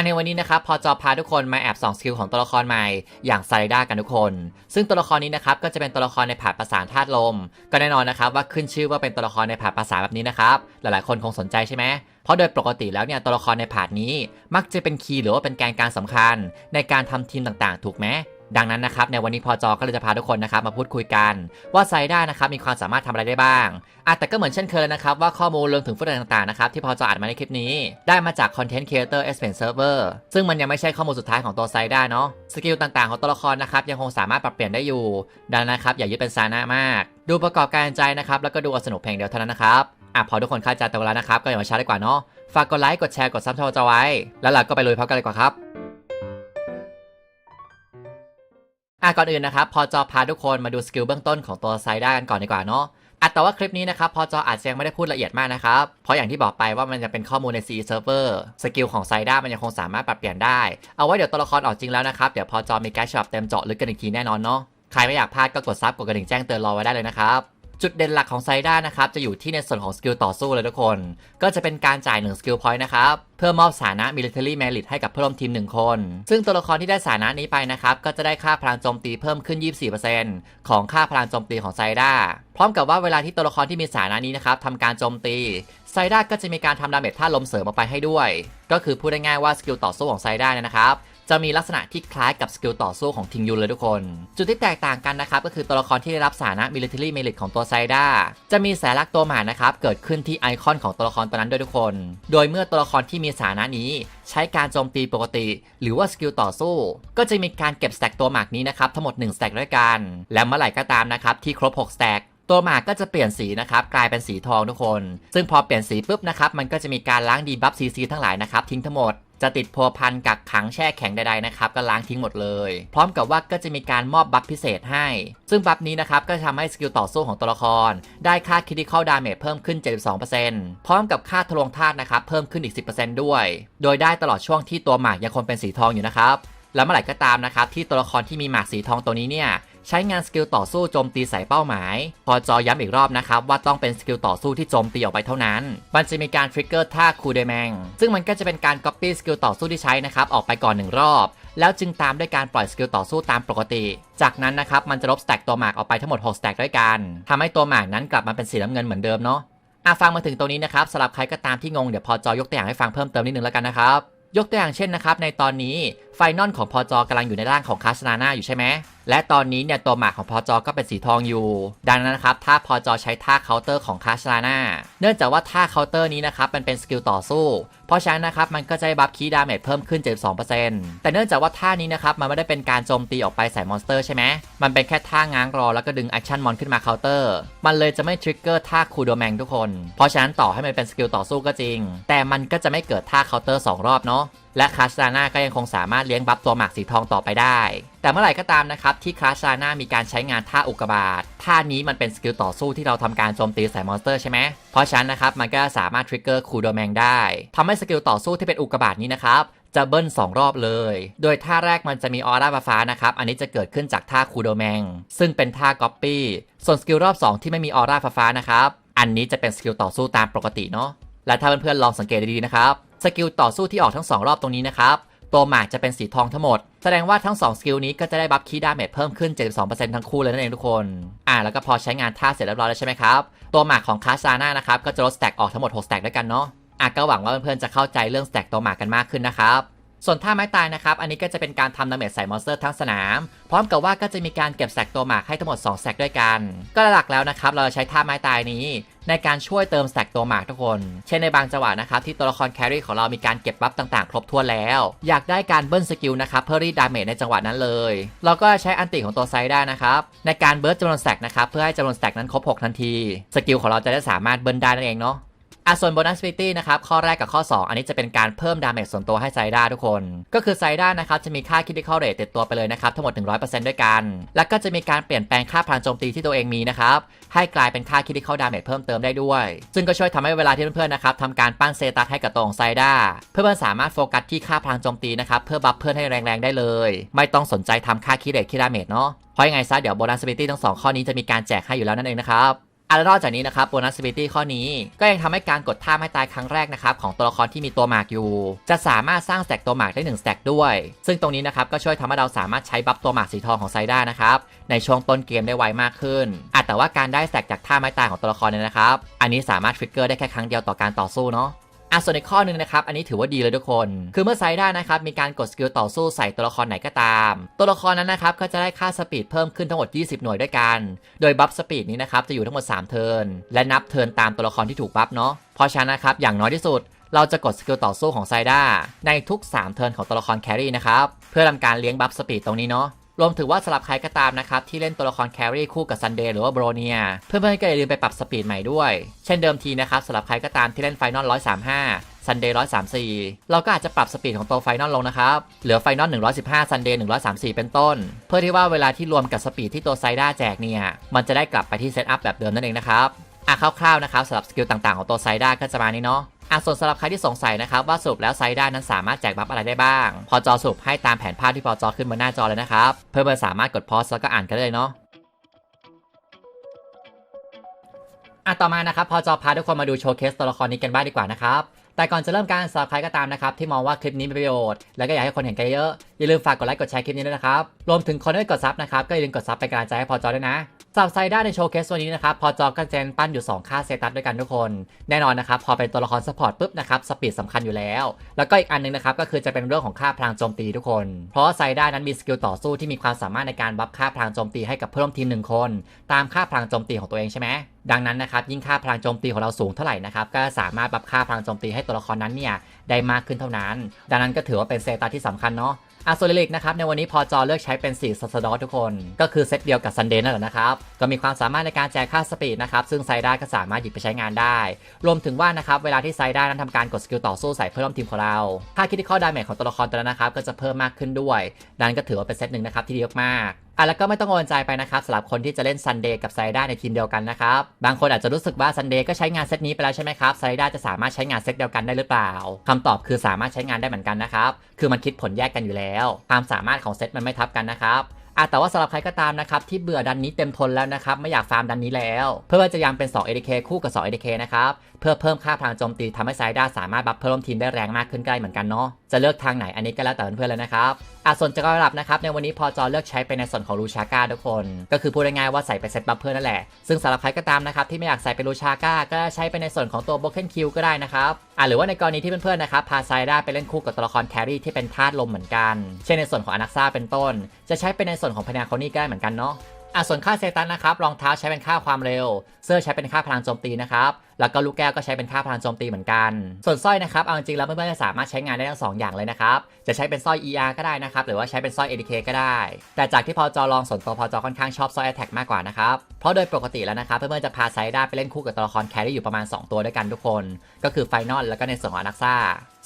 ันในวันนี้นะครับพอจอพาทุกคนมาแอบส่องสกิลของตัวละครใหม่อย่างไซด้ากันทุกคน ซึ่งตัวละครนี้นะครับก็จะเป็นตัวละครในผาดประสานธาตุลม ก็แน่นอนนะครับว่าขึ้นชื่อว่าเป็นตัวละครในผาดประสานแบบนี้นะครับหลายๆคนคงสนใจใช่ไหมเพราะโดยปกติแล้วเนี่ยตัวละครในผาดนี้ มักจะเป็นคีย์หรือว่าเป็นแกนกลารสำคัญ ในการทำทีมต่างๆ ถูกไหม ดังนั้นนะครับในวันนี้พอจอก็เลยจะพาทุกคนนะครับมาพูดคุยกันว่าไซด้านะครับมีความสามารถทำอะไรได้บ้างอะแต่ก็เหมือนเช่นเคยนะครับว่าข้อมูลรวมถึงฟุตบอลต่างๆนะครับที่พอจออ่านมาในคลิปนี้ ได้มาจาก Content Creator e x p e n Server ซึ่งมันยังไม่ใช่ข้อมูลสุดท้ายของตัวไซด้าเนาะสกิลต่างๆของตัวละครนะครับยังคงสามารถปรับเปลี่ยนได้อยู่ ดังนั้นนะครับอย่ายึดเป็นซานะมาก ดูประกอบการใจนะครับแล้วก็ดูเอาสนุกเพียงเดียวเท่านั้นนะครับอะพอทุกคนเข้าใจตัวแล้วนะครับก็อย่ามาช้าดีกว่าเนาะฝากกดไลค์กดแชร์กดซับชมจอไว้ แล้วเราก็ไปลุยพร้อมกันเลยกว่าครับ อะก่อนอื่นนะครับพอจอพาทุกคนมาดูสกิลเบื้องต้นของตัวไซด้ากันก่อนดีกว่าเนาะอะแต่ว่าคลิปนี้นะครับพอจออาจจะยังไม่ได้พูดละเอียดมากนะครับ เพราะอย่างที่บอกไปว่ามันจะเป็นข้อมูลใน CE Server สกิลของไซด้ามันยังคงสามารถปรับเปลี่ยนได้ เอาไว้เดี๋ยวตัวละครออกจริงแล้วนะครับ เดี๋ยวพอจอมีไกด์ฉบับเต็มเจาะลึกกันอีกทีแน่นอนเนาะใครไม่อยากพลาดก็กดซับกดกระดิ่งแจ้งเตือนรอไว้ได้เลยนะครับ จุดเด่นหลักของไซด้านะครับจะอยู่ที่ในส่วนของสกิลต่อสู้เลยทุกคน ก็จะเป็นการจ่าย1สกิลพอยต์นะครับเพื่อมอบสถานะ Military Merit ให้กับเพื่อนร่วมทีม 1 คน ซึ่งตัวละครที่ได้สถานะนี้ไปนะครับก็จะได้ค่าพลังโจมตีเพิ่มขึ้น 24%ของค่าพลังโจมตีของไซด้าพร้อมกับว่าเวลาที่ตัวละครที่มีสถานะนี้นะครับทำการโจมตีไซด้าก็จะมีการทำดาเมจท่าลมเสริมออกไปให้ด้วย ก็คือพูดได้ง่ายว่าสกิลต่อสู้ของไซด้าเนี่ยนะครับ จะมีลักษณะที่คล้ายกับสกิลต่อสู้ของทิงยูเลยทุกคน จุดที่แตกต่างกันนะครับก็คือตัวละครที่ได้รับสถานะ Military Merit ของตัวไซด้าจะมีสัญลักตัวหมานะครับเกิดขึ้นที่ไอคอนของตัวละครตัวนั้นด้วยทุกคน โดยเมื่อตัวละครที่มีสถานะนี้ ใช้การโจมตีปกติ หรือว่าสกิลต่อสู้ ก็จะมีการเก็บสแต็กตัวหมากนี้นะครับทั้งหมด1สแต็กด้วยกัน และเมื่อไหร่ก็ตามนะครับที่ครบ6สแต็กตัวหมากก็จะเปลี่ยนสีนะครับกลายเป็นสีทองทุกคน ซึ่งพอเปลี่ยนสีปุ๊บนะครับมันก็จะมีการล้างดีบัฟซีซีทั้งหลายนะครับทิ้งทั้งหมด จะติดพัวพันกักขังแช่แข็งใดๆนะครับก็ล้างทิ้งหมดเลย พร้อมกับว่าก็จะมีการมอบบัฟพิเศษให้ ซึ่งบัฟนี้นะครับก็จะทำให้สกิลต่อสู้ของตัวละคร ได้ค่าคิดิคอลดาเมจเพิ่มขึ้น 72%พร้อมกับค่าทะลวงธาตุนะครับเพิ่มขึ้นอีก 10%ด้วย โดยได้ตลอดช่วงที่ตัวหมากยังคงเป็นสีทองอยู่นะครับแล้วเมื่อไหร่ก็ตามนะครับที่ตัวละครที่มีหมากสีทองตัวนี้เนี่ย ใช้งานสกิลต่อสู้โจมตีใส่เป้าหมาย พอจอย้ำอีกรอบนะครับว่าต้องเป็นสกิลต่อสู้ที่โจมตีออกไปเท่านั้น มันจะมีการทริกเกอร์ท่าคูเดแมง ซึ่งมันก็จะเป็นการ Copy สกิลต่อสู้ที่ใช้นะครับออกไปก่อนหนึ่งรอบ แล้วจึงตามด้วยการปล่อยสกิลต่อสู้ตามปกติ จากนั้นนะครับมันจะลบสแต็กตัวหมากออกไปทั้งหมด6สแต็กด้วยกันทำให้ตัวหมากนั้นกลับมาเป็นสีน้ำเงินเหมือนเดิมเนาะอะฟังมาถึงตรงนี้นะครับสำหรับใครก็ตามที่งงเดี๋ยวพอจอยกตัวอย่างให้ฟังเพิ่มเติมนิดนึงแล้วกันนะครับยกตัวอย่างเช่นนะครับในตอนนี้ไฟนอลของพอจอกำลังอยู่ในร่างของคาสนาน่าอยู่ใช่ไหมและตอนนี้เนี่ยตัวหมากของพอจอก็เป็นสีทองอยู่ ดังนั้นนะครับถ้าพอจอใช้ท่าเคาน์เตอร์ของคาสนาน่าเนื่องจากว่าท่าเคาน์เตอร์นี้นะครับมันเป็นสกิลต่อสู้ เพราะฉะนั้นนะครับมันก็จะบัฟคีดาเมจเพิ่มขึ้น 72%แต่เนื่องจากว่าท่านี้นะครับมันไม่ได้เป็นการโจมตีออกไปใส่มอนสเตอร์ใช่ไหมมันเป็นแค่ท่าง้างรอแล้วก็ดึงแอคชั่นมอนขึ้นมาเคาน์เตอร์มันเลยจะไม่ทริกเกอร์ท่าคูโดแมงทุกคน เพราะฉะนั้นต่อให้มันเป็นสกิลต่อสู้ก็จริง แต่มันก็จะไม่เกิดท่าเคาน์เตอร์2รอบเนาะและคาสตาน่าก็ยังคงสามารถเลี้ยงบัฟตัวหมากสีทองต่อไปได้ แต่เมื่อไหร่ก็ตามนะครับที่คาสตาน่ามีการใช้งานท่าอุกกาบาตท่านี้มันเป็นสกิลต่อสู้ที่เราทำการโจมตีใส่มอนสเตอร์ใช่ไหมเพราะฉะนั้นนะครับมันก็สามารถทริกเกอร์คูโดแมงได้ทำให้สกิลต่อสู้ที่เป็นอุกกาบาตนี้นะครับจะเบิ้ล2 รอบเลย โดยท่าแรกมันจะมีออร่าฟ้านะครับ อันนี้จะเกิดขึ้นจากท่าคูโดแมง ซึ่งเป็นท่าก๊อปปี้ ส่วนสกิลรอบ 2 ที่ไม่มีออร่าฟ้านะครับ อันนี้จะเป็นสกิลต่อสู้ตามปกติเนาะ และถ้าเพื่อนๆลองสังเกตดีๆนะครับ สกิลต่อสู้ที่ออกทั้ง 2 รอบตรงนี้นะครับ ตัวหมากจะเป็นสีทองทั้งหมด แสดงว่าทั้ง 2 สกิลนี้ก็จะได้บัฟคีดาเมจเพิ่มขึ้น 72%ทั้งคู่เลยนั่นเองทุกคน อ่า แล้วก็พอใช้งานท่าเสร็จเรียบร้อยแล้วใช่ไหมครับ ตัวหมากของคาซาน่านะครับ ก็จะลดสแต็กออกทั้งหมด 6 สแต็กด้วยกันเนาะ อะก็หวังว่าเพื่อนๆจะเข้าใจเรื่องสแต็กตัวหมากกันมากขึ้นนะครับส่วนท่าไม้ตายนะครับ อันนี้ก็จะเป็นการทำดาเมจใส่มอนสเตอร์ทั้งสนาม พร้อมกับว่าก็จะมีการเก็บแสกตัวหมากให้ทั้งหมด 2 แสกด้วยกัน ก็หลักแล้วนะครับ เราจะใช้ท่าไม้ตายนี้ในการช่วยเติมแสกตัวหมากทุกคน เช่นในบางจังหวะนะครับที่ตัวละครแครี่ของเรามีการเก็บบัฟต่างๆ ครบทั่วแล้ว อยากได้การเบิ้ลสกิลนะครับเพื่อรีดดาเมจในจังหวะนั้นเลย เราก็ใช้อันติของตัวไซได้นะครับในการเบิร์ดจำนวนแสกนะครับเพื่อให้จำนวนแสกนั้นครบ 6 ทันที สกิลของเราจะได้สามารถเบิ้ลได้นั่นเองเนาะ อะส่วน bonus ability นะครับข้อแรกกับข้อ 2 อันนี้จะเป็นการเพิ่มดาเมจส่วนตัวให้ไซด้าทุกคน ก็คือไซด้านะครับจะมีค่า critical rate ติดตัวไปเลยนะครับทั้งหมด 100%ด้วยกัน แล้วก็จะมีการเปลี่ยนแปลงค่าพลังโจมตีที่ตัวเองมีนะครับให้กลายเป็นค่า critical damage เพิ่มเติมได้ด้วย ซึ่งก็ช่วยทำให้เวลาที่เพื่อนๆนะครับทำการปั้นเซตัสให้กับตัวของไซด้าเพื่อนๆสามารถโฟกัสที่ค่าพลังโจมตีนะครับเพื่อบัฟเพื่อนให้แรงๆได้เลย ไม่ต้องสนใจทำค่าคิเรตคิดาเมจเนาะเพราะยังไงซะเดี๋ยว bonus ability ทั้งสองข้อนี้จะมีการแจกให้อยู่แล้วนั่นเองนะครับ อะแล้วนอกจากนี้นะครับโบนัสซิบิตี้ข้อนี้ ก็ยังทำให้การกดท่าไม้ตายครั้งแรกนะครับของตัวละครที่มีตัวหมากอยู่ จะสามารถสร้างสแต็กตัวหมากได้1สแต็กด้วย ซึ่งตรงนี้นะครับก็ช่วยทำให้เราสามารถใช้บัฟตัวหมากสีทองของไซด้านะครับในช่วงต้นเกมได้ไวมากขึ้นอะแต่ว่าการได้สแต็กจากท่าไม้ตายของตัวละครเนี่ยนะครับ อันนี้สามารถทริกเกอร์ได้แค่ครั้งเดียวต่อการต่อสู้เนาะ อะส่วนอีกข้อหนึ่งนะครับ อันนี้ถือว่าดีเลยทุกคน คือเมื่อไซด้านะครับ มีการกดสกิลต่อสู้ใส่ตัวละครไหนก็ตาม ตัวละครนั้นนะครับ ก็จะได้ค่าสปีดเพิ่มขึ้นทั้งหมด 20 หน่วยด้วยกัน โดยบัฟสปีดนี้นะครับ จะอยู่ทั้งหมด 3 เทิร์น และนับเทิร์นตามตัวละครที่ถูกบัฟเนาะ เพราะฉะนั้นนะครับ อย่างน้อยที่สุด เราจะกดสกิลต่อสู้ของไซด้าในทุก 3 เทิร์นของตัวละครแครี่นะครับ เพื่อทำการเลี้ยงบัฟสปีดตรงนี้เนาะ รวมถึงว่าสำหรับใครก็ตามนะครับ ที่เล่นตัวละครแครี่คู่กับซันเดย์หรือว่าโบรเนียเพื่อนๆก็อย่าลืมไปปรับสปีดใหม่ด้วย เช่นเดิมทีนะครับสำหรับใครก็ตามที่เล่นไฟนอล135ซันเดย์134เราก็อาจจะปรับสปีดของตัวไฟนอลลงนะครับ เหลือไฟนอล115ซันเดย์134เป็นต้น เพื่อที่ว่าเวลาที่รวมกับสปีดที่ตัวไซด้าแจกเนี่ย มันจะได้กลับไปที่เซตอัพแบบเดิมนั่นเองนะครับ อะคร่าวๆนะครับสำหรับสกิลต่างๆของตัวไซด้าก็จะมานี้เนาะ อะส่วนสำหรับใครที่สงสัยนะครับว่าสรุปแล้วไซด้านั้นสามารถแจกบัฟอะไรได้บ้าง พอจอสรุปให้ตามแผนภาพที่พอจอขึ้นบนหน้าจอเลยนะครับ เพื่อนๆสามารถกดพอสแล้วก็อ่านกันได้เลยเนาะอะต่อมานะครับพอจอพาทุกคนมาดูโชว์เคสตัวละครนี้กันบ้างดีกว่านะครับแต่ก่อนจะเริ่มการสำหรับใครก็ตามนะครับที่มองว่าคลิปนี้มีประโยชน์ และก็อยากให้คนเห็นกันเยอะอย่าลืมฝากกดไลค์กดแชร์คลิปนี้ด้วยนะครับรวมถึงคนที่กดซับนะครับก็อย่าลืมกดซับเป็นกำลังใจให้พอจอด้วยนะ สำหรับไซด้าในโชว์เคสวันนี้นะครับ พอจอก็เจนปั้นอยู่ 2 ค่าเซตัสด้วยกันทุกคน แน่นอนนะครับ พอเป็นตัวละครซัพพอร์ตปุ๊บนะครับสปีดสำคัญอยู่แล้ว แล้วก็อีกอันหนึงนะครับ ก็คือจะเป็นเรื่องของค่าพลังโจมตีทุกคน เพราะไซด้านั้นมีสกิลต่อสู้ที่มีความสามารถในการบัฟค่าพลังโจมตีให้กับเพื่อนร่วมทีมหนึ่งคน ตามค่าพลังโจมตีของตัวเองใช่ไหมดังนั้นนะครับยิ่งค่าพลังโจมตีของเราสูงเท่าไหร่นะครับก็สามารถบัฟค่าพลังโจมตีให้ตัวละครนั้นเนี่ยได้มากขึ้นเท่านั้น ดังนั้นก็ถือว่าเป็นเซตัสที่สำคัญเนาะ อาโซลิลิกนะครับในวันนี้พอจอเลือกใช้เป็น4ซัสดอทุกคน ก็คือเซตเดียวกับซันเดย์นั่นแหละนะครับ ก็มีความสามารถในการแจกค่าสปีดนะครับ ซึ่งไซด้าก็สามารถหยิบไปใช้งานได้ รวมถึงว่านะครับ เวลาที่ไซด้านั้นทำการกดสกิลต่อสู้ใส่เพื่อนร่วมทีมของเรา ค่าคิดที่ข้อดาเมจของตัวละครตัวนั้นนะครับก็จะเพิ่มมากขึ้นด้วยดังนั้นก็ถือว่าเป็นเซตหนึ่งนะครับที่ดีมากๆ อะแล้วก็ไม่ต้องกังวลใจไปนะครับสำหรับคนที่จะเล่นซันเดย์กับไซด้าในทีมเดียวกันนะครับบางคนอาจจะรู้สึกว่าซันเดย์ก็ใช้งานเซตนี้ไปแล้วใช่ไหมครับไซด้าจะสามารถใช้งานเซตเดียวกันได้หรือเปล่าคำตอบคือสามารถใช้งานได้เหมือนกันนะครับคือมันคิดผลแยกกันอยู่แล้ว ความสามารถของเซตมันไม่ทับกันนะครับอะแต่ว่าสำหรับใครก็ตามนะครับที่เบื่อดันนี้เต็มทนแล้วนะครับไม่อยากฟาร์มดันนี้แล้ว เพื่อว่าจะยังเป็น2 ADK คู่กับ2 ADK นะครับ เพื่อเพิ่มค่าพลังโจมตีทำให้ไซด้าสามารถบัฟเพิ่มทีมได้แรงมากขึ้นใกล้เหมือนกันเนาะจะเลือกทางไหนอันนี้ก็แล้วแต่เพื่อนๆเลยนะครับอะส่วนจะกระดับนะครับในวันนี้พอจอเลือกใช้ไปในส่วนของลูชาก้าทุกคน ก็คือพูดง่ายๆว่าใส่ไปเซตบัฟเพื่อนนั่นแหละ ซึ่งสำหรับใครก็ตามนะครับที่ไม่อยากใส่เป็นลูชาก้าก็ใช้ไปในส่วนของตัวโบเคนคิวก็ได้นะครับอะหรือว่าในกรณีที่เพื่อนๆนะครับพาไซด้าไปเล่นคู่กับตัวละครแครี่ที่เป็นธาตุลมเหมือนกัน เช่นในส่วนของอนักซ่าเป็นต้น จะใช้ไปในส่วนของพนาคอนี่ก็ได้เหมือนกันเนาะอะส่วนค่าเซตันนะครับรองเท้าใช้เป็นค่าความเร็ว เสื้อใช้เป็นค่าพลังโจมตีนะครับ แล้วก็ลูกแก้วก็ใช้เป็นค่าพลังโจมตีเหมือนกัน ส่วนสร้อยนะครับ เอาจริงแล้วเพื่อนๆจะสามารถใช้งานได้ทั้งสองอย่างเลยนะครับ จะใช้เป็นสร้อย ER ก็ได้นะครับ หรือว่าใช้เป็นสร้อย ADK ก็ได้ แต่จากที่พอจอลองส่วนตัวพอจอค่อนข้างชอบสร้อย Attack มากกว่านะครับ เพราะโดยปกติแล้วนะครับ เพื่อนๆจะพาไซด้าไปเล่นคู่กับตัวละครแครี่อยู่ประมาณ 2 ตัวด้วยกันทุกคน ก็คือไฟนอลแล้วก็ในส่วนของอนักซ่า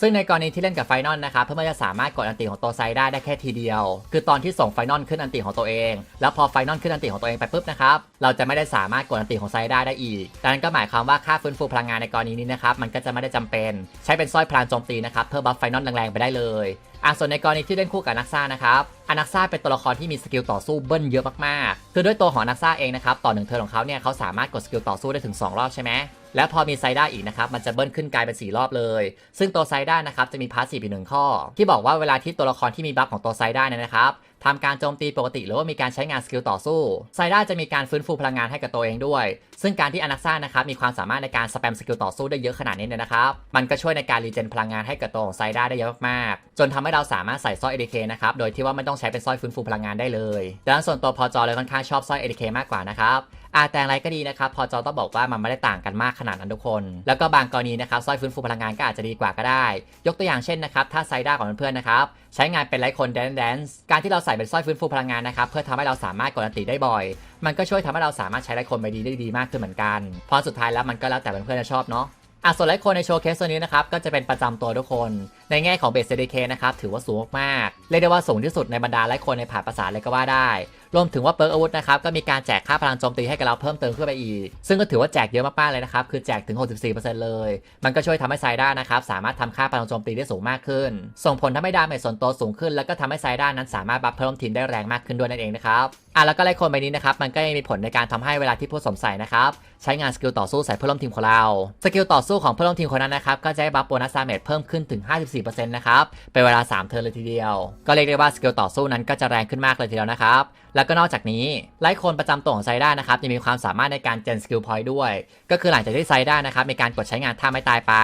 ซึ่งในกรณีที่เล่นกับไฟนอลนะครับเพื่อนๆจะสามารถกดอันติของตัวไซด้าได้แค่ทีเดียว คือตอนที่ส่งไฟนอลขึ้นอันติของตัวเอง แล้วพอไฟนอลขึ้นอันติของตัวเองไปปุ๊บนะครับเราจะไม่ได้สามารถกดอันติของไซด้าได้อีกดังนั้นก็หมายความว่าค่าฟื้นฟูพลังงานในกรณีนี้นะครับมันก็จะไม่ได้จำเป็น ใช้เป็นสร้อยพลังโจมตีนะครับเพื่อบัฟไฟนอลแรงๆไปได้เลยอะส่วนในกรณีที่เล่นคู่กับนักซ่านะครับอนักซ่าเป็นตัวละครที่มีสกิลต่อสู้เบิ้ลเยอะมากๆ คือด้วยตัวของนักซ่าเองนะครับต่อหนึ่งเทิร์นของเขาเนี่ยเขาสามารถกดสกิลต่อสู้ได้ถึง 2 รอบใช่ไหมแล้วพอมีไซด้าอีกนะครับมันจะเบิ้ลขึ้นกลายเป็น 4 รอบเลย ซึ่งตัวไซด้านะครับจะมีพาสซีฟอีกหนึ่งข้อ ที่บอกว่าเวลาที่ตัวละครที่มีบัฟของตัวไซด้าเนี่ยนะครับ ทำการโจมตีปกติหรือว่ามีการใช้งานสกิลต่อสู้ไซด้าจะมีการฟื้นฟูพลังงานให้กับตัวเองด้วย ซึ่งการที่อนักซ่านะครับมีความสามารถในการสแปมสกิลต่อสู้ได้เยอะขนาดนี้เนี่ยนะครับมันก็ช่วยในการรีเจนพลังงานให้กับตัวของไซด้าได้เยอะมากๆจนทำให้เราสามารถใส่สร้อย ADK นะครับโดยที่ว่าไม่ต้องใช้เป็นสร้อยฟื้นฟูพลังงานได้เลยดังนั้นส่วนตัวพอจอเลยค่อนข้างชอบสร้อย ADK มากกว่านะครับ อาแต่อะไรก็ดีนะครับพอจอต้องบอกว่ามันไม่ได้ต่างกันมากขนาดนั้นทุกคน แล้วก็บางกรณีนะครับสร้อยฟื้นฟูพลังงานก็อาจจะดีกว่าก็ได้ ยกตัวอย่างเช่นนะครับถ้าไซด้าของเพื่อนๆนะครับใช้งานเป็นไลท์คนแดนแดนซ์การที่เราใส่เป็นสร้อยฟื้นฟูพลังงานนะครับเพื่อทำให้เราสามารถกดอันติได้บ่อย มันก็ช่วยทำให้เราสามารถใช้ไลท์คนไปดีได้ดีมากขึ้นเหมือนกันเพราะสุดท้ายแล้วมันก็แล้วแต่เพื่อนๆจะชอบเนาะอะส่วนไลท์คนในโชว์เคสตัวนี้นะครับก็จะเป็นประจำตัวทุกคนในแง่ของเบส CDK นะครับถือว่าสูงมากเรียกได้ว่าสูงที่สุดในบรรดาไลฟ์คนในผ่านภาษาเลยก็ว่าได้ รวมถึงว่าเปิร์กอาวุธนะครับก็มีการแจกค่าพลังโจมตีให้กับเราเพิ่มเติมขึ้นไปอีก ซึ่งก็ถือว่าแจกเยอะมากๆเลยนะครับคือแจกถึง 64%เลย มันก็ช่วยทำให้ไซด้านะครับสามารถทำค่าพลังโจมตีได้สูงมากขึ้น ส่งผลทำให้ดาเมจส่วนตัวสูงขึ้น แล้วก็ทำให้ไซด้านั้นสามารถบัฟเพิ่มทีมได้แรงมากขึ้นด้วยนั่นเองนะครับอะแล้วก็ไลฟ์คนใบนี้นะครับมันก็ยังมีผลในการทำให้เวลาที่ผู้สมใส่นะครับใช้งานสกิลต่อสู้ใส่เพื่อนร่วมทีมของเราสกิลต่อสู้ของเพื่อนร่วมทีมคนนั้นนะครับก็จะได้บัฟโบนัสดาเมจเพิ่มขึ้นถึง 54นะครับเป็นเวลา 3 เทิร์นเลยทีเดียว ก็เรียกได้ว่าสกิลต่อสู้นั้นก็จะแรงขึ้นมากเลยทีเดียวนะครับแล้วก็นอกจากนี้ไลท์โคนประจำตัวของไซด้านะครับยังมีความสามารถในการเจนสกิลพอยต์ด้วย ก็คือหลังจากที่ไซด้านะครับมีการกดใช้งานท่าไม่ตายไป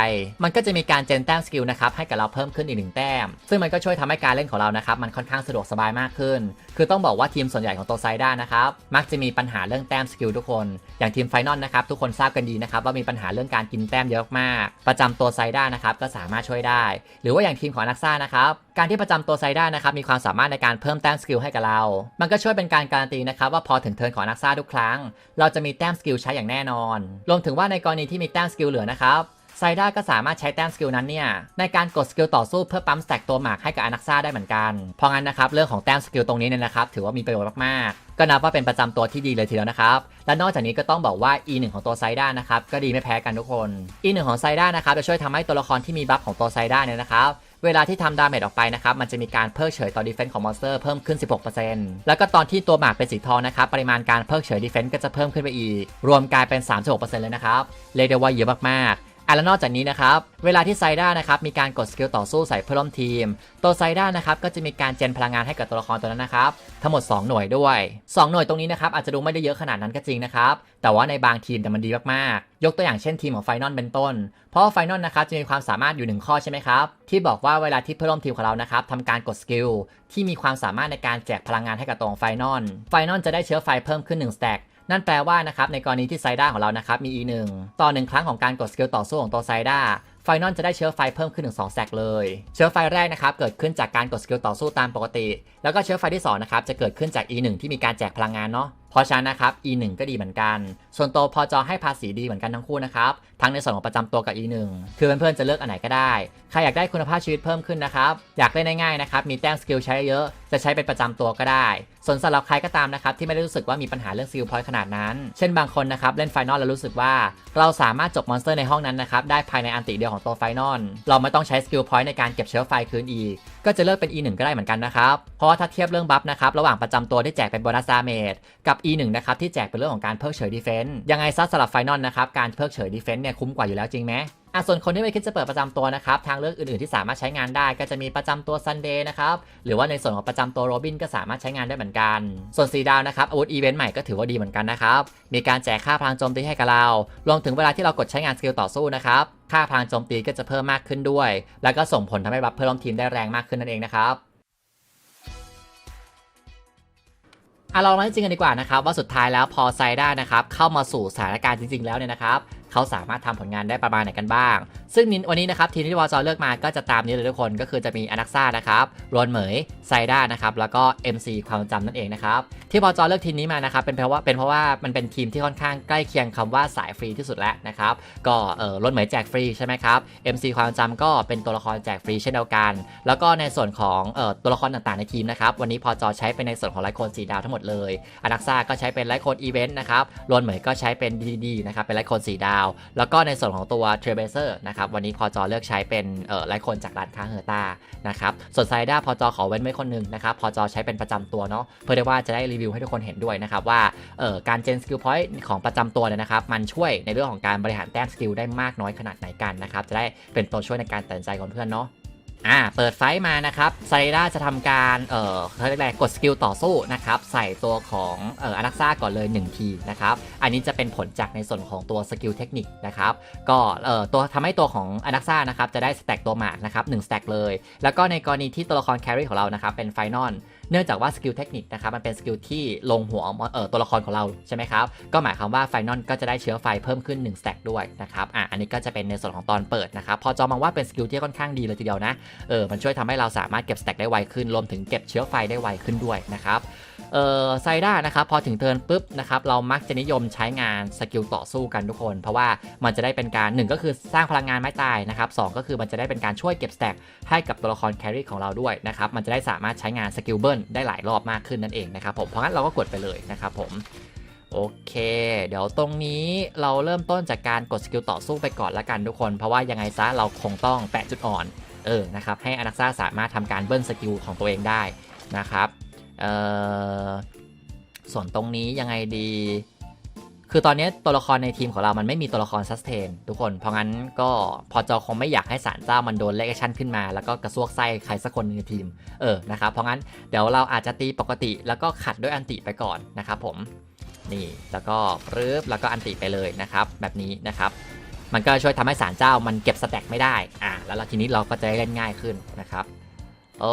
มันก็จะมีการเจนแต้มสกิลนะครับให้กับเราเพิ่มขึ้นอีกหนึ่งแต้ม ซึ่งมันก็ช่วยทำให้การเล่นของเรานะครับมันค่อนข้างสะดวกสบายมากขึ้น คือต้องบอกว่าทีมส่วนใหญ่ของตัวไซด้านะครับมักจะมีปัญหาเรื่องแต้มสกิลทุกคน อย่างทีมไฟนอลนะครับทุกคนทราบกันดีนะครับว่ามีปัญหาเรื่องการกินแต้มเยอะมาก ประจำตัวไซด้านะครับก็สามารถช่วยได้หรือว่าอย่างทีมของนักซ่านะครับการที่ประจำตัวไซด้านะครับมีความสามารถในการเพิ่มแต้มสกิลให้กับเรา มันก็ช่วยเป็นการการันตีนะครับว่าพอถึงเทิร์นของนักซ่าทุกครั้ง เราจะมีแต้มสกิลใช้อย่างแน่นอน รวมถึงว่าในกรณีที่มีแต้มสกิลเหลือนะครับ ไซด้าก็สามารถใช้แต้มสกิลนั้นเนี่ยในการกดสกิลต่อสู้เพื่อปั๊มสแต็กตัวหมากให้กับอนักซ่าได้เหมือนกัน เพราะงั้นนะครับเรื่องของแต้มสกิลตรงนี้เนี่ยนะครับถือว่ามีประโยชน์มากๆ ก็นับว่าเป็นประจำตัวที่ดีเลยทีเดียวนะครับ และนอกจากนี้ก็ต้องบอกว่า E1 ของตัวไซด้านะครับก็ดีไม่แพ้กันทุกคน E1 ของไซด้านะครับจะช่วยทำให้ตัวละครที่มีบัฟของตัวไซด้าเนี่ยนะครับเวลาที่ทำดาเมจออกไปนะครับ มันจะมีการเพิกเฉยต่อดีเฟนส์ของมอนสเตอร์เพิ่มขึ้น 16%แล้วก็ตอนที่ตัวหมากเป็นสีทองนะครับ ปริมาณการเพิกเฉยดีเฟนส์ก็จะเพิ่มขึ้นไปอีก รวมกลายเป็น 36%เลยนะครับ เรียกได้ว่าเยอะมากๆ อะแล้วนอกจากนี้นะครับ เวลาที่ไซด้านะครับมีการกดสกิลต่อสู้ใส่เพื่อร่วมทีม ตัวไซด้านะครับก็จะมีการเจนพลังงานให้กับตัวละครตัวนั้นนะครับ ทั้งหมด 2 หน่วยด้วย 2 หน่วยตรงนี้นะครับอาจจะดูไม่ได้เยอะขนาดนั้นก็จริงนะครับ แต่ว่าในบางทีมแต่มันดีมากๆ ยกตัวอย่างเช่นทีมของไฟนอลเป็นต้น เพราะไฟนอลนะครับจะมีความสามารถอยู่หนึ่งข้อใช่ไหมครับ ที่บอกว่าเวลาที่เพื่อนร่วมทีมของเรานะครับทำการกดสกิลที่มีความสามารถในการแจกพลังงานให้กับตัวของไฟนอลไฟนอลจะได้เชื้อไฟเพิ่มขึ้น1สแต็ก นั่นแปลว่านะครับในกรณีที่ไซด้าของเรานะครับมี E1 ต่อหนึ่งครั้งของการกดสกิลต่อสู้ของตัวไซด้าไฟนอลจะได้เชื้อไฟเพิ่มขึ้นถึง2แสกเลย เชื้อไฟแรกนะครับเกิดขึ้นจากการกดสกิลต่อสู้ตามปกติ แล้วก็เชื้อไฟที่2นะครับจะเกิดขึ้นจาก E1 ที่มีการแจกพลังงานเนาะเพราะฉะนั้นนะครับ E1 ก็ดีเหมือนกัน ส่วนตัวพอจอให้ภาษีดีเหมือนกันทั้งคู่นะครับ ทั้งในส่วนของประจำตัวกับ E1 คือเพื่อนๆจะเลือกอันไหนก็ได้ ใครอยากได้คุณภาพชีวิตเพิ่มขึ้นนะครับ อยากเล่นง่ายๆนะครับ มีแต้มสกิลใช้เยอะ จะใช้เป็นประจำตัวก็ได้ ส่วนสำหรับใครก็ตามนะครับที่ไม่ได้รู้สึกว่ามีปัญหาเรื่องสกิลพอยต์ขนาดนั้น เช่นบางคนนะครับเล่นไฟนอลแล้วรู้สึกว่า เราสามารถจบมอนสเตอร์ในห้องนั้นนะครับได้ภายในอันติเดียวของตัวไฟนอล เราไม่ต้องใช้สกิลพอยต์ในการเก็บเชื้อไฟคืนอีก ก็จะเลือกเป็น E1 ก็ได้เหมือนกันนะครับ เพราะว่าถ้าเทียบเรื่องบัฟนะครับระหว่างประจำตัวที่แจกเป็นโบนัสดาเมจกับ E1 นะครับที่แจกเป็นเรื่องของการเพิกเฉยดีเฟนต์ยังไงซะสำหรับไฟนอลนะครับการเพิกเฉยดีเฟนต์เนี่ยคุ้มกว่าอยู่แล้วจริงไหมอะส่วนคนที่ไม่คิดจะเปิดประจำตัวนะครับทางเลือกอื่นๆที่สามารถใช้งานได้ก็จะมีประจำตัวซันเดย์นะครับหรือว่าในส่วนของประจำตัวโรบินก็สามารถใช้งานได้เหมือนกัน ส่วนสีดาวนะครับอาวุธอีเวนต์ใหม่ก็ถือว่าดีเหมือนกันนะครับมีการแจกค่าพลังโจมตีให้กับเรารวมถึงเวลาที่เรากดใช้งานสกิลต่อสู้นะครับค่าพลังโจมตีก็จะเพิ่มมากขึ้นด้วย แล้วก็ส่งผลทำให้บัฟเพื่อนร่วมทีมได้แรงมากขึ้นนั่นเองนะครับ อะเรามาจริงกันดีกว่านะครับว่าสุดท้ายแล้วพอไซด้านะครับเข้ามาสู่สถานการณ์จริง ๆ แล้วเนี่ยนะครับเขาสามารถทำผลงานได้ประมาณไหนกันบ้าง ซึ่งวันนี้นะครับทีมที่วอจอเลือกมาก็จะตามนี้เลยทุกคนก็คือจะมีอนักซ่านะครับรอนเหมยไซด้านะครับแล้วก็ MC ความจำนั่นเองนะครับที่วอจอเลือกทีมนี้มานะครับเป็นเพราะว่าเป็นเพราะว่ามันเป็นทีมที่ค่อนข้างใกล้เคียงคำว่าสายฟรีที่สุดแล้วนะครับก็เออรอนเหมยแจกฟรีใช่ไหมครับ MC ความจำก็เป็นตัวละครแจกฟรีเช่นเดียวกัน แล้วก็ในส่วนของเออตัวละครต่างๆในทีมนะครับวันนี้พอจอใช้เป็นในส่วนของไลโคนสีดาวทั้งหมดเลยอนักซ่าก็ใช้เป็นไลโคนอีเวนต์นะครับรอนเหมยก็ใช้เป็น DD นะครับเป็นไลโคนสีดาว แล้วก็ในส่วนของตัวเทรเบเซอร์นะครับวันนี้พอจอเลือกใช้เป็นเอ่อไลฟ์คนจากร้านค้าเฮอร์ตานะครับส่วนไซด้าพอจอขอเว้นไว้คนหนึ่งนะครับพอจอใช้เป็นประจำตัวเนาะเพื่อได้ว่าจะได้รีวิวให้ทุกคนเห็นด้วยนะครับว่าเอ่อการเจนสกิลพอยต์ของประจำตัวเนี่ยนะครับมันช่วยในเรื่องของการบริหารแต้มสกิลได้มากน้อยขนาดไหนกันนะครับจะได้เป็นตัวช่วยในการตัดสินใจของเพื่อนเนาะ อ่าเปิดไฟมานะครับไซร่าจะทำการ เอ่อเขาเรียกอะไรกดสกิลต่อสู้นะครับ ใส่ตัวของเอ่ออนักซ่าก่อนเลย1ทีนะครับ อันนี้จะเป็นผลจากในส่วนของตัวสกิลเทคนิคนะครับ ก็ เอ่อ ตัวทำให้ตัวของอนักซ่านะครับ จะได้สแต็กตัวหมากนะครับ1สแต็กเลย แล้วก็ในกรณีที่ตัวละครแครี่ของเรานะครับ เป็นไฟนอล เนื่องจากว่าสกิลเทคนิคนะครับมันเป็นสกิลที่ลงหัวเอ่อตัวละครของเราใช่ไหมครับก็หมายความว่าไฟนอลก็จะได้เชื้อไฟเพิ่มขึ้น1สแต็กด้วยนะครับอะอันนี้ก็จะเป็นในส่วนของตอนเปิดนะครับพอจอมองว่าเป็นสกิลที่ค่อนข้างดีเลยทีเดียวนะเออมันช่วยทำให้เราสามารถเก็บสแต็กได้ไวขึ้นรวมถึงเก็บเชื้อไฟได้ไวขึ้นด้วยนะครับ เอ่อไซด้านะครับพอถึงเทิร์นปุ๊บนะครับเรามักจะนิยมใช้งานสกิลต่อสู้กันทุกคน เพราะว่ามันจะได้เป็นการหนึ่งก็คือสร้างพลังงานไม้ตายนะครับสองก็คือมันจะได้เป็นการช่วยเก็บสแต็กให้กับตัวละครแครี่ของเราด้วยนะครับมันจะได้สามารถใช้งานสกิลเบิลได้หลายรอบมากขึ้นนั่นเองนะครับผมเพราะงั้นเราก็กดไปเลยนะครับผมโอเค เดี๋ยวตรงนี้เราเริ่มต้นจากการกดสกิลต่อสู้ไปก่อนละกันทุกคน เพราะว่ายังไงซะเราคงต้องแปะจุดอ่อน เออ นะครับ ให้อนักซ่าสามารถทำการเบิ้ลสกิลของตัวเองได้นะครับ เออส่วนตรงนี้ยังไงดี คือตอนนี้ตัวละครในทีมของเรามันไม่มีตัวละครซัสเทนทุกคน เพราะงั้นก็พอจอคงไม่อยากให้สารเจ้ามันโดนเลกชั่นขึ้นมา แล้วก็กระซวกไส้ใครสักคนในทีม เออ นะครับ เพราะงั้นเดี๋ยวเราอาจจะตีปกติแล้วก็ขัดด้วยอันติไปก่อนนะครับผม นี่ แล้วก็ปึ๊บแล้วก็อันติไปเลยนะครับ แบบนี้นะครับมันก็ช่วยทำให้สารเจ้ามันเก็บสแต็กไม่ได้ อ่า แล้วทีนี้เราก็จะเล่นง่ายขึ้นนะครับ เอ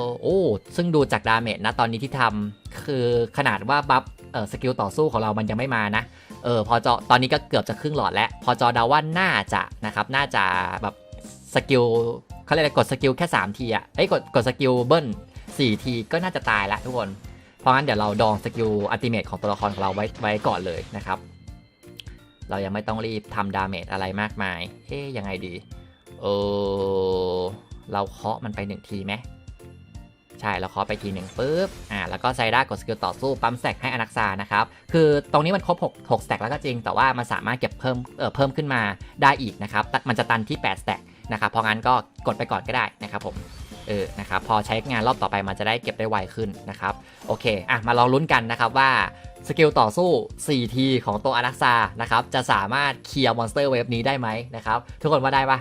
อโอ้ซึ่งดูจากดาเมจนะตอนนี้ที่ทำคือขนาดว่าบัฟเออสกิลต่อสู้ของเรามันยังไม่มานะเออพอจอตอนนี้ก็เกือบจะครึ่งหลอดแล้ว พอจอดาว่าน่าจะนะครับน่าจะแบบสกิลเขาเรียกอะไรกดสกิลแค่ 3 ทีอะเอ้ยกดกดสกิลเบิ้ล4ทีก็น่าจะตายละทุกคน เพราะงั้นเดี๋ยวเราดองสกิลอัลติเมทของตัวละครของเราไว้ไว้ก่อนเลยนะครับ เรายังไม่ต้องรีบทำดาเมจอะไรมากมายเอ๊ยยังไงดีเออ เราเคาะมันไปหนึ่งทีไหมใช่เราเคาะไปทีหนึ่งปุ๊บอ่าแล้วก็ไซด้ากดสกิลต่อสู้ปั๊มแสกให้อนักซานะครับ คือตรงนี้มันครบ6 6สแต็กแล้วก็จริง แต่ว่ามันสามารถเก็บเพิ่มเอ่อเพิ่มขึ้นมาได้อีกนะครับ มันจะตันที่8สแต็กนะครับเพราะงั้นก็กดไปก่อนก็ได้นะครับผมเออนะครับพอใช้งานรอบต่อไปมันจะได้เก็บได้ไวขึ้นนะครับโอเคอะมาลองลุ้นกันนะครับว่าสกิลต่อสู้ 4 ทีของตัวอนักซานะครับจะสามารถเคลียร์มอนสเตอร์เวฟนี้ได้ไหมนะครับทุกคนว่าได้ปะ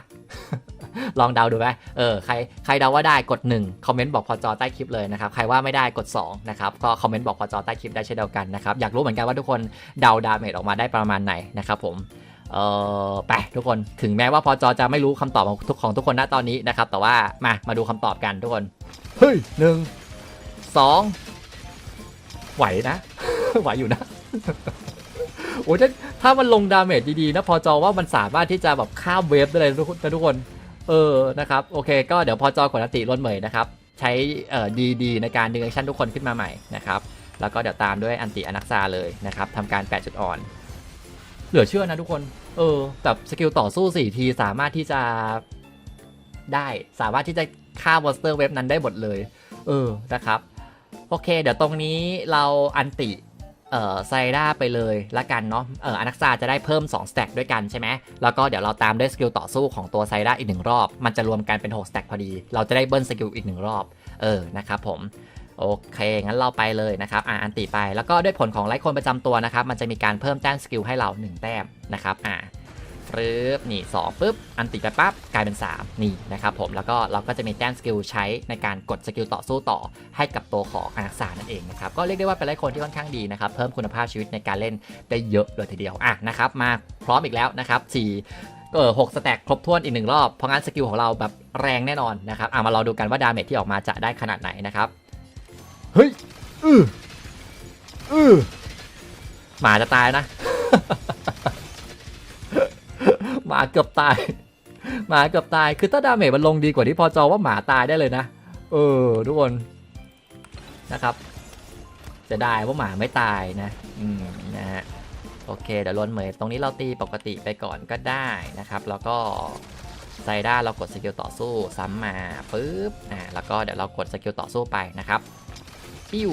ลองเดาดูไหมเออใครใครเดาว่าได้กด 1 คอมเมนต์บอกพอจอใต้คลิปเลยนะครับใครว่าไม่ได้กด2นะครับก็คอมเมนต์บอกพอจอใต้คลิปได้เช่นเดียวกันนะครับอยากรู้เหมือนกันว่าทุกคนเดาดาเมจออกมาได้ประมาณไหนนะครับผมเออไปทุกคนถึงแม้ว่าพอจอจะไม่รู้คำตอบของทุกของทุกคนณตอนนี้นะครับแต่ว่ามามาดูคำตอบกันทุกคนเฮ้ยหนึ่งสองไหวนะ ไหวอยู่นะโอ้ยถ้าถ้ามันลงดาเมจดีๆนะพอจอว่ามันสามารถที่จะแบบข้ามเวฟได้เลยทุกคนนะทุกคน เออนะครับโอเคก็เดี๋ยวพอจอกดอันติล้นเหมยนะครับใช้เอ่อดีดีในการดึงแอคชั่นทุกคนขึ้นมาใหม่นะครับแล้วก็เดี๋ยวตามด้วยอันติอนักซาเลยนะครับทำการแปะจุดอ่อน เหลือเชื่อนะทุกคน เออแต่สกิลต่อสู้ 4 ทีสามารถที่จะได้สามารถที่จะฆ่ามอนสเตอร์เว็บนั้นได้หมดเลย เออนะครับ โอเค เดี๋ยวตรงนี้เราอันติ เอ่อไซด้าไปเลยละกันเนาะเอ่ออนักซาจะได้เพิ่ม2สแต็กด้วยกันใช่ไหมแล้วก็เดี๋ยวเราตามด้วยสกิลต่อสู้ของตัวไซด้าอีกหนึ่งรอบ มันจะรวมกันเป็น6สแต็กพอดี เราจะได้เบิ้ลสกิลอีกหนึ่งรอบ เออนะครับผมโอเค งั้นเราไปเลยนะครับ อ่าอันตีไป แล้วก็ด้วยผลของไลค์คนประจำตัวนะครับ มันจะมีการเพิ่มแต้มสกิลให้เรา 1 แต้มนะครับ อ่า ปึ๊บนี่2ปึ๊บอันติไปปั๊บกลายเป็น 3 นี่นะครับผมแล้วก็เราก็จะมีแต้มสกิลใช้ในการกดสกิลต่อสู้ต่อให้กับตัวของอนักษานั่นเองนะครับก็เรียกได้ว่าเป็นไลค์คนที่ค่อนข้างดีนะครับเพิ่มคุณภาพชีวิตในการเล่นได้เยอะเลยทีเดียวอะนะครับมาพร้อมอีกแล้วนะครับ4เออหกสแต็กครบถ้วนอีกหนึ่งรอบ เพราะงั้นสกิลของเราแบบแรงแน่นอนนะครับอะมาเราดูกันว่าดาเมจที่ออกมาจะได้ขนาดไหนนะครับ เฮ้ยอืออือหมาจะตายนะ หมาเกือบตาย หมาเกือบตาย คือถ้าดาเมจมันลงดีกว่าที่พอจอว่าหมาตายได้เลยนะ เออ ทุกคนนะครับจะได้ว่าหมาไม่ตายนะ อืม นะฮะ โอเค เดี๋ยวลนเหมยตรงนี้เราตีปกติไปก่อนก็ได้นะครับ แล้วก็ไซด้าเรากดสกิลต่อสู้ซ้ำมาปุ๊บ อ่า แล้วก็เดี๋ยวเรากดสกิลต่อสู้ไปนะครับปิ้ว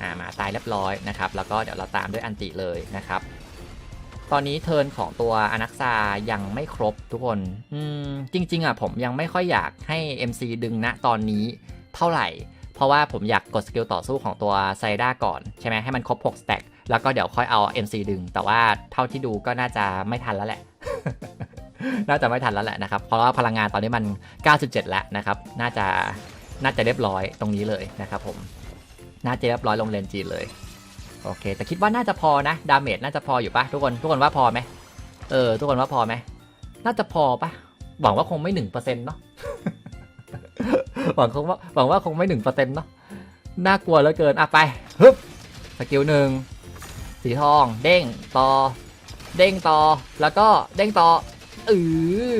อ่าหมาตายเรียบร้อยนะครับ แล้วก็เดี๋ยวเราตามด้วยอันติเลยนะครับ ตอนนี้เทิร์นของตัวอนักซายังไม่ครบทุกคน อืม จริง ๆ อะ ผมยังไม่ค่อยอยากให้ MC ดึงณตอนนี้เท่าไหร่ เพราะว่าผมอยากกดสกิลต่อสู้ของตัวไซด้าก่อน ใช่ไหมให้มันครบ 6 สแต็กแล้วก็เดี๋ยวค่อยเอา MC ดึง แต่ว่าเท่าที่ดูก็น่าจะไม่ทันแล้วแหละ น่าจะไม่ทันแล้วแหละนะครับ เพราะว่าพลังงานตอนนี้มัน 97 แล้วนะครับ น่าจะ น่าจะเรียบร้อยตรงนี้เลยนะครับผม น่าจะเรียบร้อยลงเลนจีเลย โอเค แต่คิดว่าน่าจะพอนะ ดาเมจน่าจะพออยู่ปะทุกคน ทุกคนว่าพอไหมเออ ทุกคนว่าพอไหม น่าจะพอปะหวังว่าคงไม่หนึ่งเปอร์เซ็นต์เนาะ หวังคงว่า หวังว่าคงไม่หนึ่งเปอร์เซ็นต์เนาะ น่ากลัวเหลือเกิน อะไปฮึบสกิลหนึ่ง สีทอง เด้ง ต่อ เด้งต่อ แล้วก็เด้งต่อเอ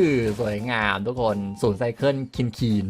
อสวยงามทุกคน ศูนย์ไซเคิลคินคีน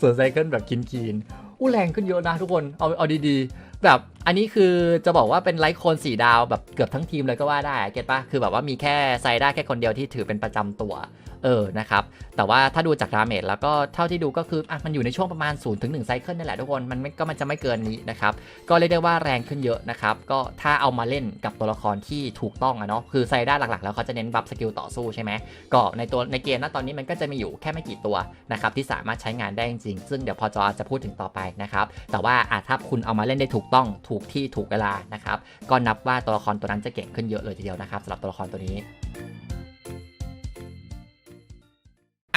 ส่วนไซเคิลแบบคินคีนอู้แรงขึ้นเยอะนะทุกคน เอา เอาดีๆ แบบอันนี้คือจะบอกว่าเป็นไลท์โคนสีดาวแบบเกือบทั้งทีมเลยก็ว่าได้เก็ตปะคือแบบว่ามีแค่ไซด้าแค่คนเดียวที่ถือเป็นประจำตัว เออนะครับแต่ว่าถ้าดูจากดาเมจแล้วก็เท่าที่ดูก็คืออะมันอยู่ในช่วงประมาณ0ูนย์ถึงหนึ่งไซเคิลนี่แหละทุกคนมันก็มันจะไม่เกินนี้นะครับก็เรียกได้ว่าแรงขึ้นเยอะนะครับก็ถ้าเอามาเล่นกับตัวละครที่ถูกต้องอะเนาะคือไซด้าหลักๆ แล้วเขาจะเน้นบัฟสกิลต่อสู้ใช่ไหมก็ในตัวในเกมนะตอนนี้มันก็จะมีอยู่แค่ไม่กี่ตัวนะครับที่สามารถใช้งานได้จริงๆซึ่งเดี๋ยวพอจอจะพูดถึงต่อไปนะครับแต่ว่าอาถ้าคุณเอามาเล่นได้ถูกต้องถูกที่ถูกเวลานะครับก็นับว่าตัวละครตัวนั้นจะเก่งขึ้นเยอะเลยทีเดียวนะครับสำหรับตัวละครตัวนี้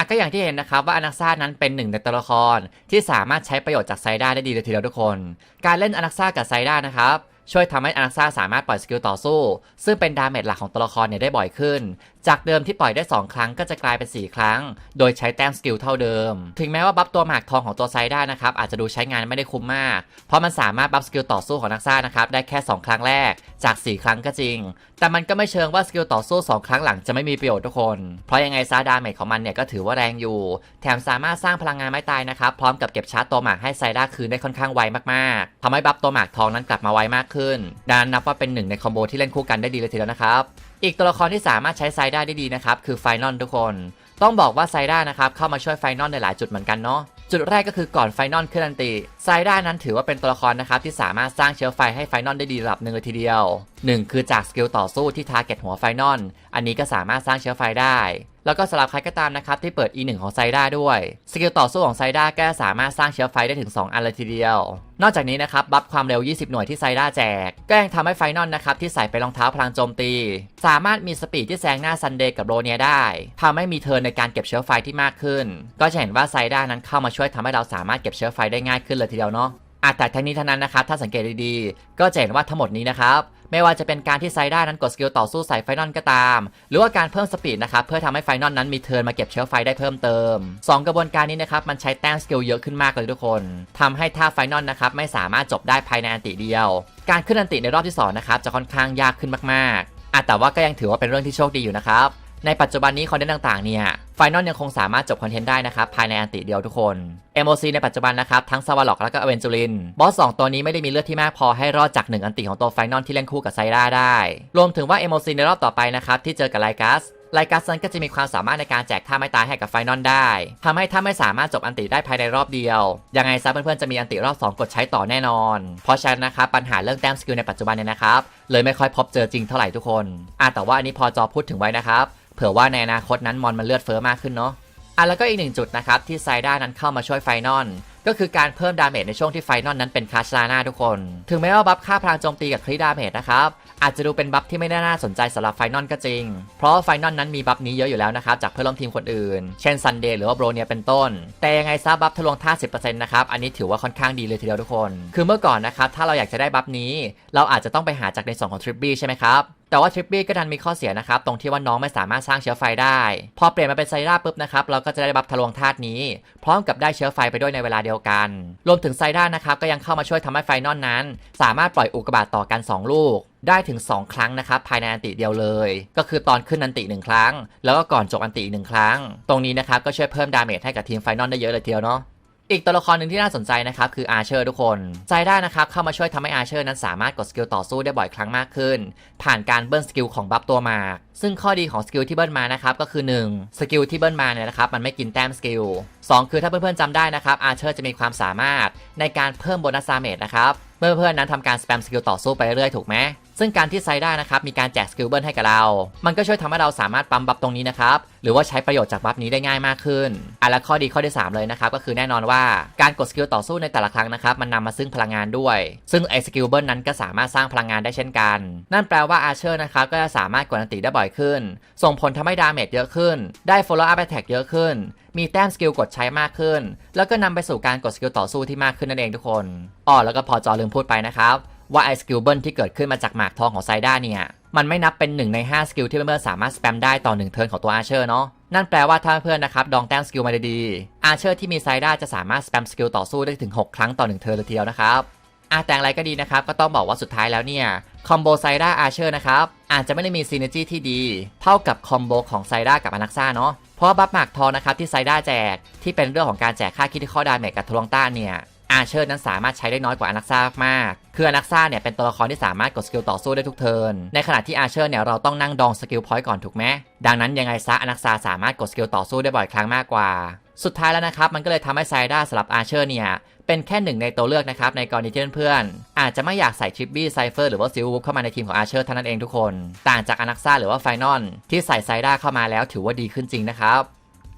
ก็อย่างที่เห็นนะครับว่าอนักซ่านั้นเป็นหนึ่งในตัวละคร ที่สามารถใช้ประโยชน์จากไซด้าได้ดีเลยทีเดียวทุกคน การเล่นอนักซ่ากับไซด้านะครับช่วยทำให้อนักซ่าสามารถปล่อยสกิลต่อสู้ ซึ่งเป็นดาเมจหลักของตัวละครเนี่ยได้บ่อยขึ้น จากเดิมที่ปล่อยได้ 2 ครั้งก็จะกลายเป็น 4 ครั้ง โดยใช้แต้มสกิลเท่าเดิม ถึงแม้ว่าบัฟตัวหมากทองของตัวไซด้านะครับอาจจะดูใช้งานไม่ได้คุ้มมาก เพราะมันสามารถบัฟสกิลต่อสู้ของนักซ่านะครับได้แค่ 2 ครั้งแรกจาก 4 ครั้งก็จริง แต่มันก็ไม่เชิงว่าสกิลต่อสู้ 2 ครั้งหลังจะไม่มีประโยชน์ทุกคน เพราะยังไงซาดาเมจของมันเนี่ยก็ถือว่าแรงอยู่ แถมสามารถสร้างพลังงานไม่ตายนะครับพร้อมกับเก็บชาร์จตัวหมากให้ไซด้าคืนได้ค่อนข้างไวมากๆทำให้บัฟตัวหมากทองนั้นกลับมาไวมากขึ้นดังนั้นนับว่าเป็นหนึ่งในคอมโบที่เล่นคู่กันได้ดีเลยทีเดียวนะครับอีกตัวละครที่สามารถใช้ไซด้าได้ดีนะครับคือไฟนอลทุกคน ต้องบอกว่าไซด้านะครับเข้ามาช่วยไฟนอลในหลายจุดเหมือนกันเนาะจุดแรกก็คือก่อนไฟนอลขึ้นอันตีไซด้านั้นถือว่าเป็นตัวละครนะครับที่สามารถสร้างเชื้อไฟให้ไฟนอลได้ดีระดับหนึ่งเลยทีเดียว 1 คือจากสกิลต่อสู้ที่ทาร์เก็ตหัวไฟนอลอันนี้ก็สามารถสร้างเชื้อไฟได้ แล้วก็สำหรับใครก็ตามนะครับที่เปิด E1 ของไซด้าด้วยสกิลต่อสู้ของไซด้าก็สามารถสร้างเชื้อไฟได้ถึง 2 อันเลยทีเดียว นอกจากนี้นะครับบัฟความเร็ว 20 หน่วยที่ไซด้าแจก ก็ยังทำให้ไฟนอลนะครับที่ใส่ไปรองเท้าพลังโจมตี สามารถมีสปีดที่แซงหน้าซันเดย์กับโรเนียได้ทำให้มีเทิร์นในการเก็บเชื้อไฟที่มากขึ้น ก็จะเห็นว่าไซด้านั้นเข้ามาช่วยทำให้เราสามารถเก็บเชื้อไฟได้ง่ายขึ้นเลยทีเดียวเนาะอาแต่ทั้งนี้ทั้งนั้นนะครับถ้าสังเกตดีๆ ก็จะเห็นว่าทั้งหมดนี้นะครับ ไม่ว่าจะเป็นการที่ไซด้านั้นกดสกิลต่อสู้ใส่ไฟนอลก็ตาม หรือว่าการเพิ่มสปีดนะครับเพื่อทำให้ไฟนอลนั้นมีเทิร์นมาเก็บเชื้อไฟได้เพิ่มเติม 2 กระบวนการนี้นะครับมันใช้แต้มสกิลเยอะขึ้นมากเลยทุกคนทำให้ท่าไฟนอลนะครับไม่สามารถจบได้ภายในอันติเดียว การขึ้นอันติในรอบที่2นะครับจะค่อนข้างยากขึ้นมากๆอะแต่ว่าก็ยังถือว่าเป็นเรื่องที่โชคดีอยู่นะครับในปัจจุบันนี้คอนเทนต์ต่างๆเนี่ย ไฟนอลยังคงสามารถจบคอนเทนต์ได้นะครับ ภายในอันติเดียวทุกคน MOC ในปัจจุบันนะครับ ทั้งซาวาล็อกและก็อเวนจูริน บอส 2 ตัวนี้ไม่ได้มีเลือดที่มากพอให้รอดจาก 1 อันติของตัวไฟนอลที่เล่นคู่กับไซด้าได้ รวมถึงว่า MOC ในรอบต่อไปนะครับ ที่เจอกับไลกัสไลกัสนั้นก็จะมีความสามารถในการแจกท่าไม่ตายให้กับไฟนอลได้ทำให้ถ้าไม่สามารถจบอันติได้ภายในรอบเดียว ยังไงซะเพื่อนๆจะมีอันติรอบ 2 กดใช้ต่อแน่นอน เพราะฉะนั้นนะครับปัญหาเรื่องแต้มสกิลในปัจจุบันเนี่ยนะครับเลยไม่ค่อยพบเจอจริงเท่าไหร่ทุกคนอะแต่ว่าอันนี้พอจอพูดถึงไว้นะครับ เผื่อว่าในอนาคตนั้นมอนมันเลือดเฟ้อมากขึ้นเนาะอะแล้วก็อีกหนึ่งจุดนะครับที่ไซด้านั้นเข้ามาช่วยไฟนอลก็คือการเพิ่มดาเมจในช่วงที่ไฟนอลนั้นเป็นคาชลาน่าทุกคน ถึงแม้ว่าบัฟค่าพลังโจมตีกับคริดาเมจนะครับอาจจะดูเป็นบัฟที่ไม่ได้น่าสนใจสำหรับไฟนอลก็จริง เพราะไฟนอลนั้นมีบัฟนี้เยอะอยู่แล้วนะครับจากเพื่อนร่วมทีมคนอื่น เช่นซันเดย์หรือว่าโบรเนียเป็นต้น แต่ยังไงซะบัฟทะลวงท่า 10%นะครับอันนี้ถือว่าค่อนข้างดีเลยทีเดียวทุกคน คือเมื่อก่อนนะครับถ้าเราอยากจะได้บัฟนี้ เราอาจจะต้องไปหาจากในส่วนของทริปบี้ใช่ไหมครับ แต่ว่าทริปปี้ก็ดันมีข้อเสียนะครับ ตรงที่ว่าน้องไม่สามารถสร้างเชื้อไฟได้ พอเปลี่ยนมาเป็นไซด้าปุ๊บนะครับเราก็จะได้บัฟทะลวงธาตุนี้ พร้อมกับได้เชื้อไฟไปด้วยในเวลาเดียวกัน รวมถึงไซด้านะครับก็ยังเข้ามาช่วยทำให้ไฟนอลนั้น สามารถปล่อยอุกกาบาตต่อกัน 2 ลูกได้ถึง 2 ครั้งนะครับภายในอันติเดียวเลย ก็คือตอนขึ้นอันติหนึ่งครั้ง แล้วก็ก่อนจบอันติอีกหนึ่งครั้ง ตรงนี้นะครับก็ช่วยเพิ่มดาเมจให้กับทีมไฟนอลได้เยอะเลยทีเดียวเนาะ อีกตัวละครหนึ่งที่น่าสนใจนะครับคืออาร์เชอร์ทุกคนใจได้นะครับเข้ามาช่วยทำให้อาร์เชอร์นั้นสามารถกดสกิลต่อสู้ได้บ่อยครั้งมากขึ้น ผ่านการเบิ้ลสกิลของบัฟตัวมาซึ่งข้อดีของสกิลที่เบิ้ลมานะครับก็คือ 1 สกิลที่เบิ้ลมาเนี่ยนะครับมันไม่กินแต้มสกิล 2 คือถ้าเพื่อนๆจำได้นะครับอาร์เชอร์จะมีความสามารถในการเพิ่มโบนัสซาเมจนะครับเมื่อเพื่อนๆนั้นทำการสแปมสกิลต่อสู้ไปเรื่อยถูกไหม ซึ่งการที่ไซด้านะครับมีการแจกสกิลเบิลให้กับเรา มันก็ช่วยทำให้เราสามารถปั๊มบัฟตรงนี้นะครับ หรือว่าใช้ประโยชน์จากบัฟนี้ได้ง่ายมากขึ้นอะและข้อดีข้อที่ 3 เลยนะครับ ก็คือแน่นอนว่าการกดสกิลต่อสู้ในแต่ละครั้งนะครับ มันนำมาซึ่งพลังงานด้วย ซึ่งไอสกิลเบิลนั้นก็สามารถสร้างพลังงานได้เช่นกัน นั่นแปลว่าอาเชอร์นะครับก็จะสามารถกดอันติได้บ่อยขึ้น ส่งผลทำให้ดาเมจเยอะขึ้น ได้ follow up attack เยอะขึ้น มีแต้มสกิลกดใช้มากขึ้น แล้วก็นำไปสู่การกดสกิลต่อสู้ที่มากขึ้นนั่นเองทุกคนอ๋อแล้วก็พอจอลืมพูดไปนะครับ ว่าไอสกิลเบิลที่เกิดขึ้นมาจากหมากทองของไซด้าเนี่ย มันไม่นับเป็น 1 ใน 5 สกิลที่เพื่อนๆสามารถสแปมได้ต่อ 1 เทิร์นของตัวอาเชอร์เนาะนั่นแปลว่าถ้าเพื่อนนะครับดองแต้มสกิลมาดีๆอาเชอร์ที่มีไซด้าจะสามารถสแปมสกิลต่อสู้ได้ถึง 6 ครั้งต่อ 1 เทิร์นเลยทีเดียวนะครับอาแต่อย่างไรก็ดีนะครับก็ต้องบอกว่าสุดท้ายแล้วเนี่ยคอมโบไซด้าอาเชอร์นะครับอาจจะไม่ได้มีซีเนจีที่ดี เท่ากับคอมโบของไซด้ากับอนักซ่าเนาะเพราะบัฟหมากทองนะครับที่ไซด้าแจกที่เป็นเรื่องของการแจกค่าคิดที่ข้อดาเมจกับทรวงต้าเนี่ย อาเชอร์นั้นสามารถใช้ได้น้อยกว่าอนักซ่ามาก คืออนักซ่าเนี่ยเป็นตัวละครที่สามารถกดสกิลต่อสู้ได้ทุกเทิร์น ในขณะที่อาเชอร์เนี่ยเราต้องนั่งดองสกิลพอยต์ก่อนถูกไหม ดังนั้นยังไงซะอนักซ่าสามารถกดสกิลต่อสู้ได้บ่อยครั้งมากกว่า สุดท้ายแล้วนะครับมันก็เลยทำให้ไซด้าสำหรับอาเชอร์เนี่ยเป็นแค่หนึ่งในตัวเลือกนะครับในกรณีที่เพื่อนๆอาจจะไม่อยากใส่ชิปบี้ไซเฟอร์หรือว่าซิลวูฟเข้ามาในทีมของอาเชอร์เท่านั้นเองทุกคน ต่างจากอนักซ่าหรือว่าไฟนอลที่ใส่ไซด้าเข้ามาแล้วถือว่าดีขึ้นจริงนะครับ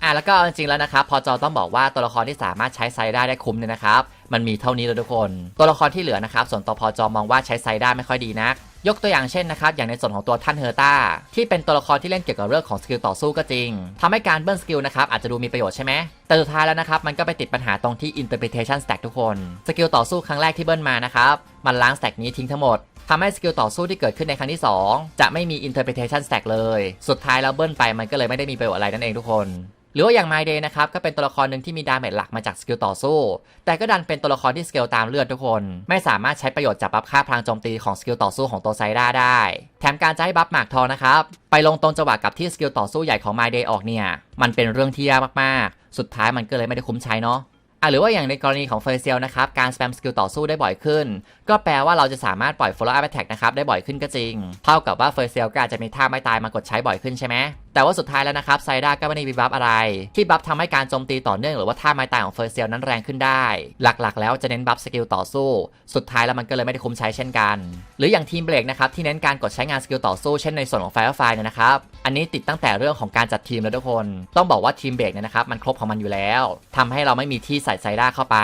อะแล้วก็จริงๆแล้วนะครับพอจอต้องบอกว่าตัวละครที่สามารถใช้ไซด้าได้คุ้มเนี่ยนะครับมันมีเท่านี้เลยทุกคน ตัวละครที่เหลือนะครับส่วนตัวพอจอมองว่าใช้ไซด้าไม่ค่อยดีนัก ยกตัวอย่างเช่นนะครับอย่างในส่วนของตัวท่านเฮอร์ตาที่เป็นตัวละครที่เล่นเกี่ยวกับเรื่องของสกิลต่อสู้ก็จริงทำให้การเบิ้ลสกิลนะครับอาจจะดูมีประโยชน์ใช่ไหมแต่สุดท้ายแล้วนะครับมันก็ไปติดปัญหาตรงที่ interpretation stack ทุกคนสกิลต่อสู้ครั้งแรกที่เบิ้ลมานะครับมันล้างสแต็กนี้ทิ้งทั้งหมดทำให้สกิลต่อสู้ที่เกิดขึ้นในครั้งที่ 2 จะไม่มี interpretation stack เลย สุดท้ายแล้วเบิ้ลไปมันก็เลยไม่ได้มีประโยชน์อะไรนั่นเองทุกคน หรือว่าอย่าง My Day นะครับก็เป็นตัวละครหนึ่งที่มีดาเมจหลักมาจากสกิลต่อสู้ แต่ก็ดันเป็นตัวละครที่สเกลตามเลือดทุกคน ไม่สามารถใช้ประโยชน์จากบัฟค่าพลังโจมตีของสกิลต่อสู้ของตัวไซด้าได้ แถมการจะให้บัฟหมากทองนะครับ ไปลงตรงจังหวะกับที่สกิลต่อสู้ใหญ่ของ My Day ออกเนี่ย มันเป็นเรื่องที่ยากมากๆ สุดท้ายมันก็เลยไม่ได้คุ้มใช้เนาะอะหรือว่าอย่างในกรณีของเฟยเซลนะครับ การสแปมสกิลต่อสู้ได้บ่อยขึ้น ก็แปลว่าเราจะสามารถปล่อย follow up attack นะครับ ได้บ่อยขึ้นก็จริง เท่ากับว่าเฟยเซลก็อาจจะมีท่าไม่ตายมากดใช้บ่อยขึ้นใช่ไหม แต่ว่าสุดท้ายแล้วนะครับไซด้าก็ไม่ได้มีบัฟอะไร ที่บัฟทำให้การโจมตีต่อเนื่องหรือว่าท่าไม้ตายของเฟยเซลนั้นแรงขึ้นได้ หลักๆ แล้วจะเน้นบัฟสกิลต่อสู้ สุดท้ายแล้วมันก็เลยไม่ได้คุ้มใช้เช่นกัน หรืออย่างทีมเบรกนะครับที่เน้นการกดใช้งานสกิลต่อสู้เช่นในส่วนของ Firefly เนี่ยนะครับอันนี้ติดตั้งแต่เรื่องของการจัดทีมแล้วทุกคน ต้องบอกว่าทีมเบรกเนี่ยนะครับมันครบของมันอยู่แล้วทำให้เราไม่มีที่ใส่ไซด้าเข้าไป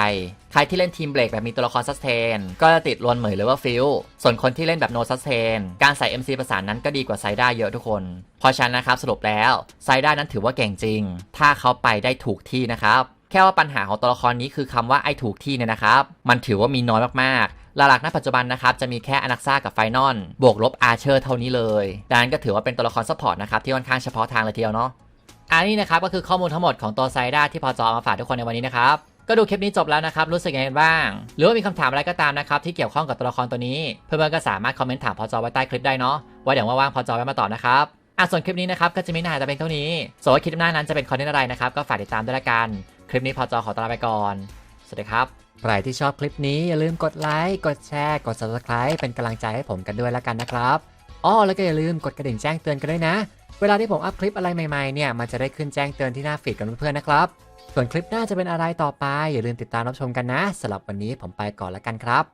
ใครที่เล่นทีมเบรกแบบมีตัวละครซัสเทนก็จะติดรวนเหมยหรือว่าฟิลส่วนคนที่เล่นแบบโนซัสเทนการใส่ MC ประสานนั้นก็ดีกว่าไซด้าเยอะทุกคน เพราะฉะนั้นนะครับสรุปแล้วไซด้านั้นถือว่าเก่งจริง ถ้าเขาไปได้ถูกที่นะครับแค่ว่าปัญหาของตัวละครนี้คือคำว่าไอ้ถูกที่เนี่ยนะครับมันถือว่ามีน้อยมากๆหลักๆณปัจจุบันนะครับจะมีแค่อนักซ่ากับไฟนอลบวกลบอาร์เชอร์เท่านี้เลยดังนั้นก็ถือว่าเป็นตัวละครซัพพอร์ตนะครับที่ค่อนข้างเฉพาะทางเลยทีเดียวเนาะอันนี้นะครับก็คือข้อมูลทั้งหมดของตัวไซด้าที่พอจอมาฝากทุกคนในวันนี้นะครับ ก็ดูคลิปนี้จบแล้วนะครับ รู้สึกยังไงบ้าง หรือว่ามีคำถามอะไรก็ตามนะครับ ที่เกี่ยวข้องกับตัวละครตัวนี้ เพื่อนๆก็สามารถคอมเมนต์ถามพอจอไว้ใต้คลิปได้เนาะไว้เดี๋ยวว่างๆพอจอไว้มาตอบนะครับอะส่วนคลิปนี้นะครับก็จะไม่นานจะเป็นเท่านี้ส่วนว่าคลิปหน้านั้นจะเป็นคอนเทนต์อะไรนะครับก็ฝากติดตามด้วยละกัน คลิปนี้พอจอขอตวลาไปก่อน สวัสดีครับใครที่ชอบคลิปนี้อย่าลืมกดไลค์กดแชร์ กด subscribe เป็นกำลังใจให้ผมกันด้วยล้วกันนะครับอ้อแล้วก็อย่าลืมกดกระดิ่งแจ้งเตือนกันด้วยนะ เวลาที่ผมอัพคลิปอะไรใหม่ๆเนี่ยมันจะได้ขึ้นแจ้งเตือนที่หน้าฟีดกันเพื่อนๆนะครับ ส่วนคลิปหน้าจะเป็นอะไรต่อไป อย่าลืมติดตามรับชมกันนะสำหรับวันนี้ผมไปก่อนแล้วกันครับ